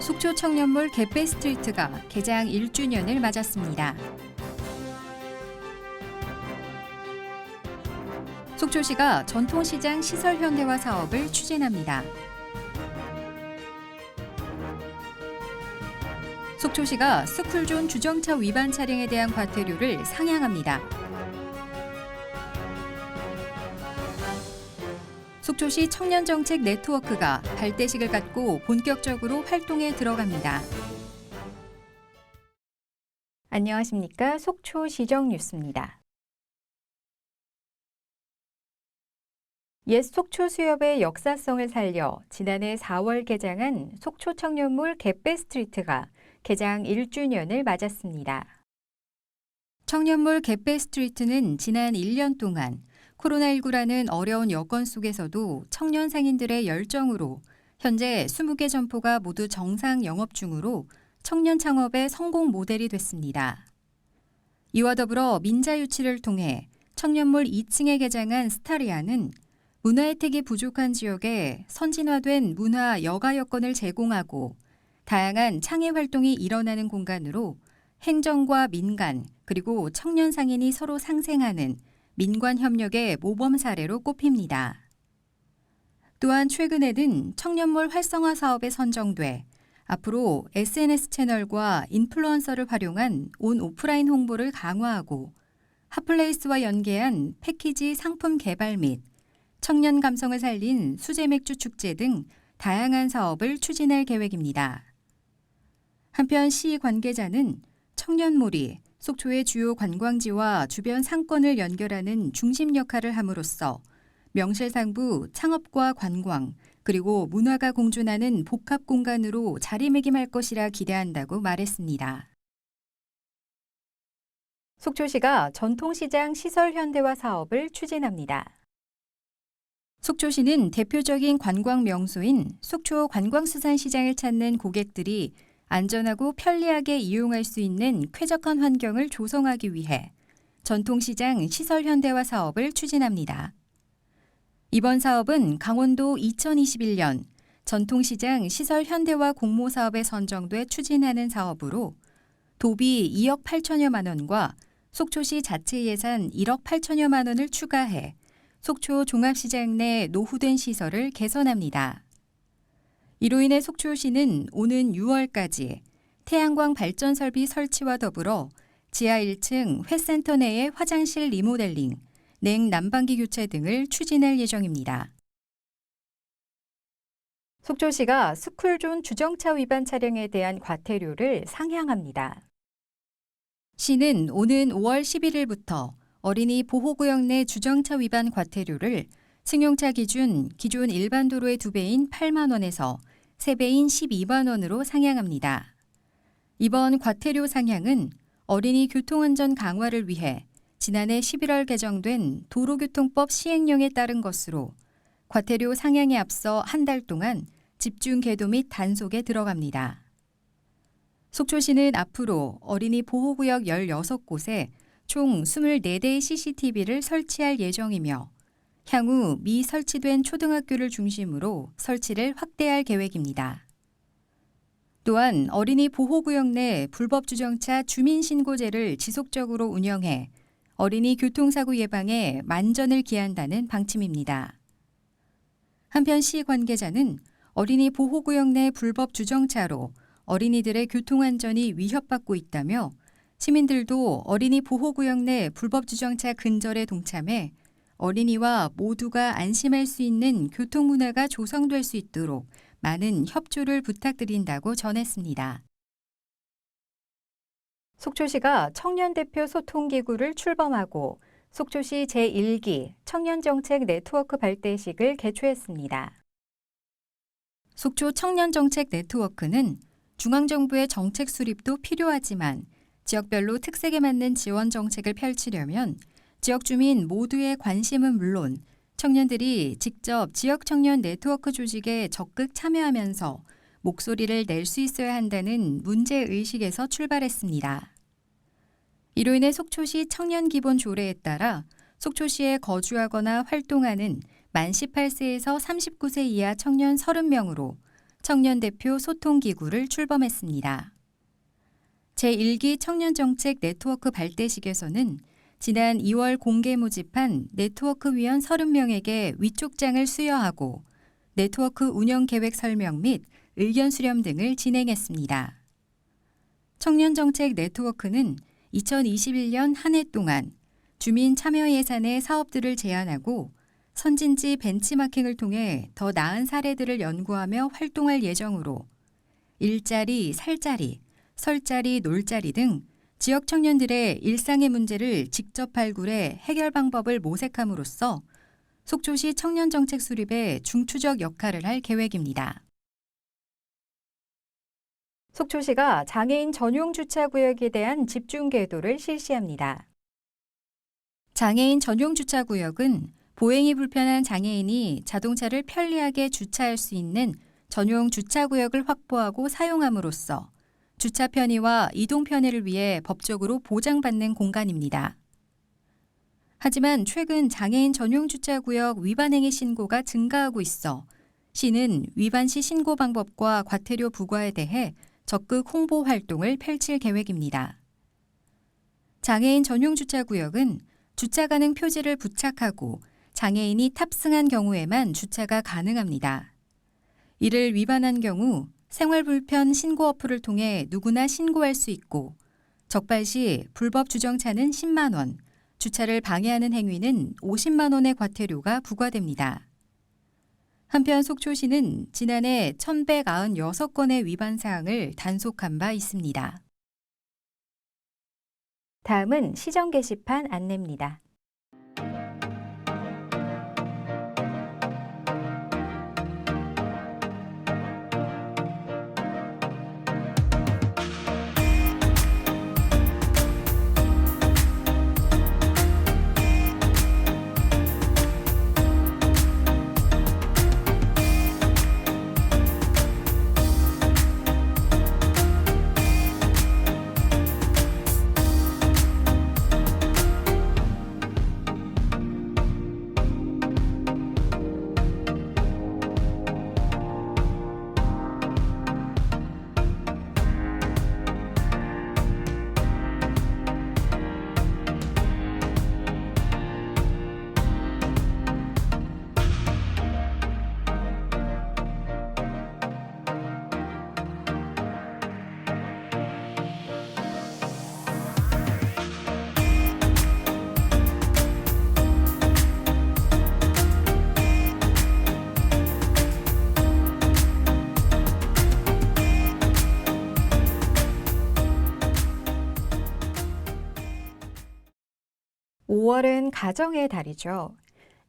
속초 청년몰 개페 스트리트가 개장 1주년을 맞았습니다. 속초시가 전통시장 시설 현대화 사업을 추진합니다. 속초시가 스쿨존 주정차 위반 차량에 대한 과태료를 상향합니다. 속초시 청년정책 네트워크가 발대식을 갖고 본격적으로 활동에 들어갑니다. 안녕하십니까. 속초 시정 뉴스입니다. 옛 속초 수협의 역사성을 살려 지난해 4월 개장한 속초 청년몰 갯배 스트리트가 개장 1주년을 맞았습니다. 청년몰 갯배 스트리트는 지난 1년 동안 코로나19라는 어려운 여건 속에서도 청년 상인들의 열정으로 현재 20개 점포가 모두 정상 영업 중으로 청년 창업의 성공 모델이 됐습니다. 이와 더불어 민자 유치를 통해 청년몰 2층에 개장한 스타리아는 문화 혜택이 부족한 지역에 선진화된 문화 여가 여건을 제공하고 다양한 창의 활동이 일어나는 공간으로 행정과 민간 그리고 청년 상인이 서로 상생하는 민관 협력의 모범 사례로 꼽힙니다. 또한 최근에는 청년몰 활성화 사업에 선정돼 앞으로 SNS 채널과 인플루언서를 활용한 온 오프라인 홍보를 강화하고 핫플레이스와 연계한 패키지 상품 개발 및 청년 감성을 살린 수제 맥주 축제 등 다양한 사업을 추진할 계획입니다. 한편 시 관계자는 청년몰이 속초의 주요 관광지와 주변 상권을 연결하는 중심 역할을 함으로써 명실상부 창업과 관광 그리고 문화가 공존하는 복합 공간으로 자리매김할 것이라 기대한다고 말했습니다. 속초시가 전통시장 시설 현대화 사업을 추진합니다. 속초시는 대표적인 관광 명소인 속초 관광수산시장을 찾는 고객들이 안전하고 편리하게 이용할 수 있는 쾌적한 환경을 조성하기 위해 전통시장 시설 현대화 사업을 추진합니다. 이번 사업은 강원도 2021년 전통시장 시설 현대화 공모 사업에 선정돼 추진하는 사업으로 도비 2억 8천여만 원과 속초시 자체 예산 1억 8천여만 원을 추가해 속초 종합시장 내 노후된 시설을 개선합니다. 이로 인해 속초시는 오는 6월까지 태양광 발전 설비 설치와 더불어 지하 1층 회센터 내의 화장실 리모델링, 냉 난방기 교체 등을 추진할 예정입니다. 속초시가 스쿨존 주정차 위반 차량에 대한 과태료를 상향합니다. 시는 오는 5월 11일부터 어린이 보호구역 내 주정차 위반 과태료를 승용차 기준 기존 일반 도로의 2배인 8만 원에서 3배인 12만 원으로 상향합니다. 이번 과태료 상향은 어린이 교통안전 강화를 위해 지난해 11월 개정된 도로교통법 시행령에 따른 것으로 과태료 상향에 앞서 한 달 동안 집중 계도 및 단속에 들어갑니다. 속초시는 앞으로 어린이 보호구역 16곳에 총 24대의 CCTV를 설치할 예정이며 향후 미 설치된 초등학교를 중심으로 설치를 확대할 계획입니다. 또한 어린이 보호구역 내 불법 주정차 주민신고제를 지속적으로 운영해 어린이 교통사고 예방에 만전을 기한다는 방침입니다. 한편 시 관계자는 어린이 보호구역 내 불법 주정차로 어린이들의 교통안전이 위협받고 있다며 시민들도 어린이 보호구역 내 불법 주정차 근절에 동참해 어린이와 모두가 안심할 수 있는 교통문화가 조성될 수 있도록 많은 협조를 부탁드린다고 전했습니다. 속초시가 청년대표 소통기구를 출범하고 속초시 제1기 청년정책 네트워크 발대식을 개최했습니다. 속초 청년정책 네트워크는 중앙정부의 정책 수립도 필요하지만 지역별로 특색에 맞는 지원 정책을 펼치려면 지역 주민 모두의 관심은 물론 청년들이 직접 지역 청년 네트워크 조직에 적극 참여하면서 목소리를 낼 수 있어야 한다는 문제 의식에서 출발했습니다. 이로 인해 속초시 청년 기본 조례에 따라 속초시에 거주하거나 활동하는 만 18세에서 39세 이하 청년 30명으로 청년 대표 소통 기구를 출범했습니다. 제1기 청년정책 네트워크 발대식에서는 지난 2월 공개 모집한 네트워크 위원 30명에게 위촉장을 수여하고 네트워크 운영 계획 설명 및 의견 수렴 등을 진행했습니다. 청년 정책 네트워크는 2021년 한 해 동안 주민 참여 예산의 사업들을 제안하고 선진지 벤치마킹을 통해 더 나은 사례들을 연구하며 활동할 예정으로 일자리, 살자리, 설자리, 놀자리 등 지역 청년들의 일상의 문제를 직접 발굴해 해결 방법을 모색함으로써 속초시 청년 정책 수립에 중추적 역할을 할 계획입니다. 속초시가 장애인 전용 주차 구역에 대한 집중 계도를 실시합니다. 장애인 전용 주차 구역은 보행이 불편한 장애인이 자동차를 편리하게 주차할 수 있는 전용 주차 구역을 확보하고 사용함으로써 주차 편의와 이동 편의를 위해 법적으로 보장받는 공간입니다. 하지만 최근 장애인 전용 주차 구역 위반 행위 신고가 증가하고 있어 시는 위반 시 신고 방법과 과태료 부과에 대해 적극 홍보 활동을 펼칠 계획입니다. 장애인 전용 주차 구역은 주차 가능 표지를 부착하고 장애인이 탑승한 경우에만 주차가 가능합니다. 이를 위반한 경우 생활 불편 신고 어플을 통해 누구나 신고할 수 있고 적발 시 불법 주정차는 10만 원, 주차를 방해하는 행위는 50만 원의 과태료가 부과됩니다. 한편 속초시는 지난해 1,196건의 위반 사항을 단속한 바 있습니다. 다음은 시정 게시판 안내입니다. (5월은) 가정의 달이죠.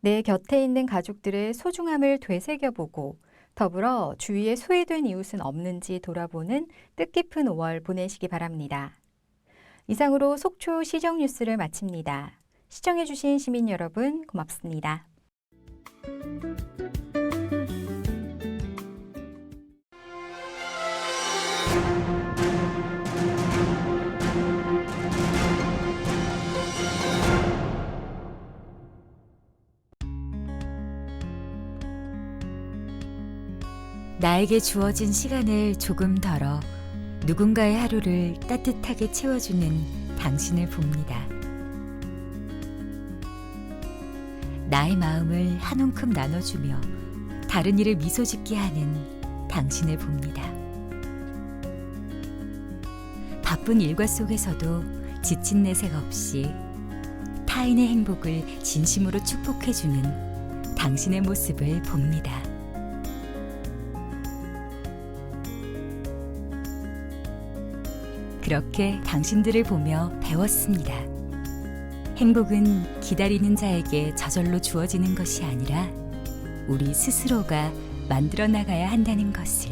내 곁에 있는 가족들의 소중함을 되새겨보고 더불어 주위에 소외된 이웃은 없는지 돌아보는 뜻깊은 5월 보내시기 바랍니다. 이상으로 속초 시정 뉴스를 마칩니다. 시청해주신 시민 여러분 고맙습니다. 나에게 주어진 시간을 조금 덜어 누군가의 하루를 따뜻하게 채워주는 당신을 봅니다. 나의 마음을 한 움큼 나눠주며 다른 이를 미소 짓게 하는 당신을 봅니다. 바쁜 일과 속에서도 지친 내색 없이 타인의 행복을 진심으로 축복해주는 당신의 모습을 봅니다. 그렇게 당신들을 보며 배웠습니다. 행복은 기다리는 자에게 저절로 주어지는 것이 아니라 우리 스스로가 만들어 나가야 한다는 것을.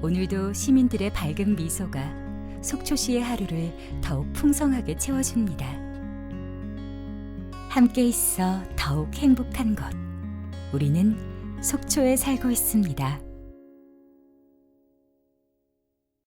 오늘도 시민들의 밝은 미소가 속초시의 하루를 더욱 풍성하게 채워줍니다. 함께 있어 더욱 행복한 것. 우리는 속초에 살고 있습니다.